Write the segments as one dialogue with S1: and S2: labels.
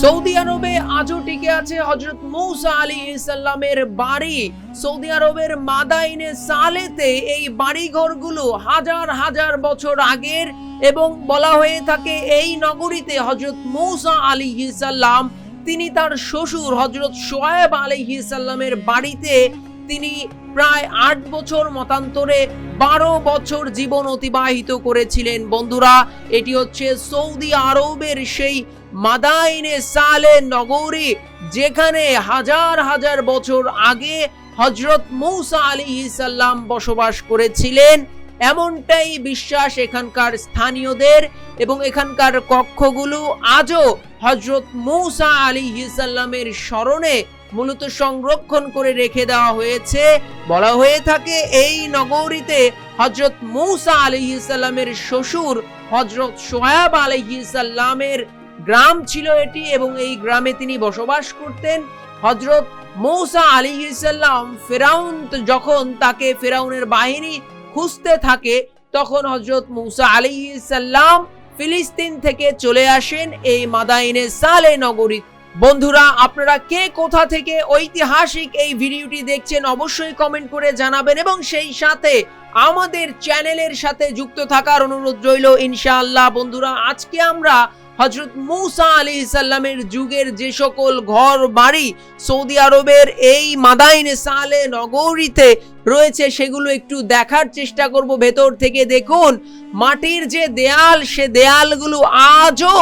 S1: Saudi আরবে আজও টিকে আছে হজরত মৌসা আলী ইসাল্লামের বাড়ি। সৌদি আরবের মাদাইনে সালেতে এই বাড়িঘরগুলো হাজার হাজার বছর আগের এবং বলা হয়ে থাকে এই নগরীতে হজরত মৌসা আলী ইসাল্লাম তিনি তার শ্বশুর হজরত সোয়েব আলী ইসাল্লামের বাড়িতে তিনি প্রায় আট বছর মতান্তরে বারো বছর জীবন অতিবাহিত করেছিলেন বন্ধুরা। এটি হচ্ছে সৌদি আরবের সেই মাদাইনে সালে নগরী, যেখানে হাজার হাজার বছর আগে হজরত মৌসা আলী সাল্লাম বসবাস করেছিলেন। এমনটাই বিশ্বাস এখানকার স্থানীয়দের এবং এখানকার কক্ষগুলো আজও হজরত মৌসা আলী সাল্লামের স্মরণে মূলত সংরক্ষণ করে রেখে দেওয়া হয়েছে। বলা হয়ে থাকে এই নগরীতে হজরত মৌসা আলী সাল্লামের শ্বশুর হজরত সোয়াব আলী সাল্লামের গ্রাম ছিল এটি এবং এই গ্রামে তিনি বসবাস করতেন। হজরত মৌসা আলী সাল্লাম ফেরাউন যখন তাকে ফেরাউনের বাহিনী খুঁজতে থাকে, তখন হজরত মৌসা আলী সাল্লাম ফিলিস্তিন থেকে চলে আসেন এই মাদাইনে সালে নগরী বন্ধুরা, আপনারা কে কোথা থেকে ঐতিহাসিক এই ভিডিওটি দেখছেন অবশ্যই কমেন্ট করে জানাবেন এবং সেই সাথে আমাদের চ্যানেলের সাথে যুক্ত থাকার অনুরোধ রইল ইনশাআল্লাহ। বন্ধুরা, আজকে আমরা হজরত মৌসা আলী সাল্লামের যুগের যে সকল ঘর বাড়ি সৌদি আরবের এই মাদাইন সালে নগরীতে রয়েছে, সেগুলো একটু দেখার চেষ্টা করব। ভেতর থেকে দেখুন, মাটির যে দেয়াল, সে দেয়ালগুলো আজও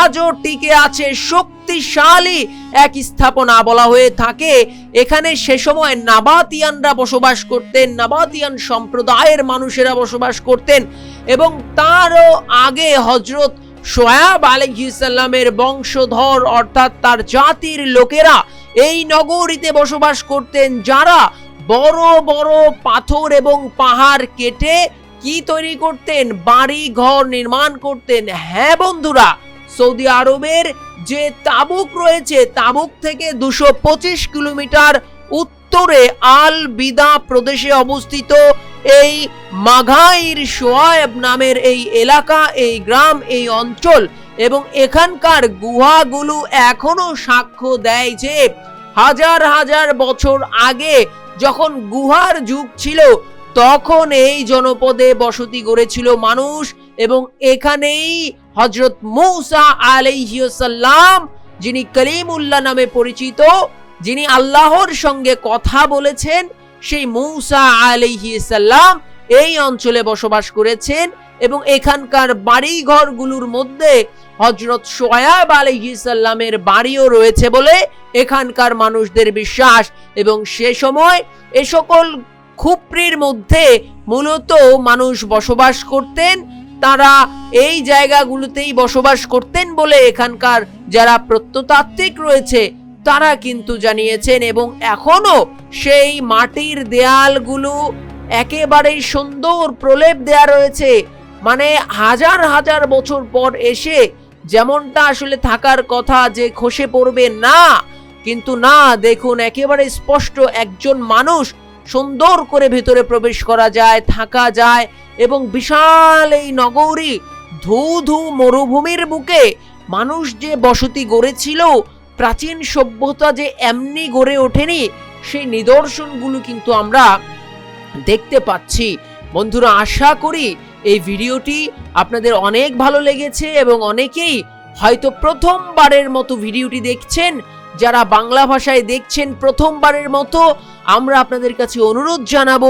S1: আজও টিকে আছে। শক্তিশালী এক স্থাপনা বলা হয়ে থাকে। এখানে সে সময় নাবাতিয়ানরা বসবাস করতেন, নাবাতিয়ান সম্প্রদায়ের মানুষেরা বসবাস করতেন এবং তারও আগে হজরত সোয়াব আলহিসাল্লামের বংশধর, অর্থাৎ তার জাতির লোকেরা এই নগরীতে বসবাস করতেন যারা বড় বড় পাথর এবং পাহাড় কেটে কি তৈরি করতেন? বাড়ি ঘর নির্মাণ করতেন। হ্যাঁ বন্ধুরা, সৌদি আরবের যে তাবুক রয়েছে, তাবুক থেকে দুশো পঁচিশ কিলোমিটার উত্তরে আল বিদা প্রদেশে অবস্থিত এই মাঘাইর সোয়াব নামের এই এলাকা, এই গ্রাম, এই অঞ্চল এবং এখানকার গুহাগুলো এখনও সাক্ষ্য দেয় যে হাজার হাজার বছর আগে যখন গুহার যুগ ছিল, তখন এই জনপদে বসতি গড়েছিল মানুষ এবং এখানেই হজরত মৌসা আলাইহিসাল্লাম যিনি কলিমুল্লাহ নামে পরিচিত যিনি আল্লাহর সঙ্গে কথা বলেছেন, সেই মৌসা আলাইহিসাল্লাম এই অঞ্চলে বসবাস করেছেন এবং এখানকার বাড়ি ঘরগুলোর মধ্যে হজরত সোয়াব আলাইহিসাল্লামের বাড়িও রয়েছে বলে এখানকার মানুষদের বিশ্বাস এবং সে সময় এ সকল খুপরির মধ্যে মূলত মানুষ বসবাস করতেন, তারা এই জায়গাগুলোতেই বসবাস করতেন বলে এখানকার যারা প্রত্নতাত্ত্বিক রয়েছে তারা কিন্তু জানিয়েছেন এবং এখনও সেই মাটির দেয়ালগুলো একেবারেই সুন্দর প্রলেপ দেয়া রয়েছে। মানে হাজার হাজার বছর পর এসে যেমনটা আসলে থাকার কথা যে খসে পড়বে না, কিন্তু না, দেখুন, একেবারে স্পষ্ট একজন মানুষ সুন্দর করে ভেতরে প্রবেশ করা যায়, থাকা যায় এবং বিশাল এই নগরী ধু ধু মরুভূমির বুকে মানুষ যে বসতি গড়েছিল প্রাচীন সভ্যতা যে এমনি গড়ে ওঠেনি, সেই নিদর্শনগুলো কিন্তু আমরা দেখতে পাচ্ছি। বন্ধুরা, আশা করি এই ভিডিওটি আপনাদের অনেক ভালো লেগেছে এবং অনেকেই হয়তো প্রথমবারের মতো ভিডিওটি দেখছেন। যারা বাংলা ভাষায় দেখছেন প্রথমবারের মতো, আমরা আপনাদের কাছে অনুরোধ জানাব,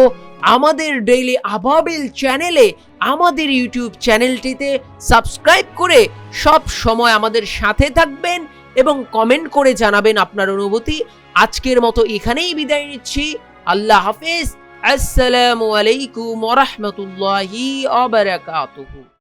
S1: আমাদের ডেইলি আবাবিল চ্যানেলে, আমাদের ইউটিউব চ্যানেলটিতে সাবস্ক্রাইব করে সব সময় আমাদের সাথে থাকবেন এবং কমেন্ট করে জানাবেন আপনার অনুভূতি। আজকের মতো এখানেই বিদায় নিচ্ছি। আল্লাহ হাফেজ। আসসালামু আলাইকুম ওরহমতুল্লাহি অবরাকাতুহু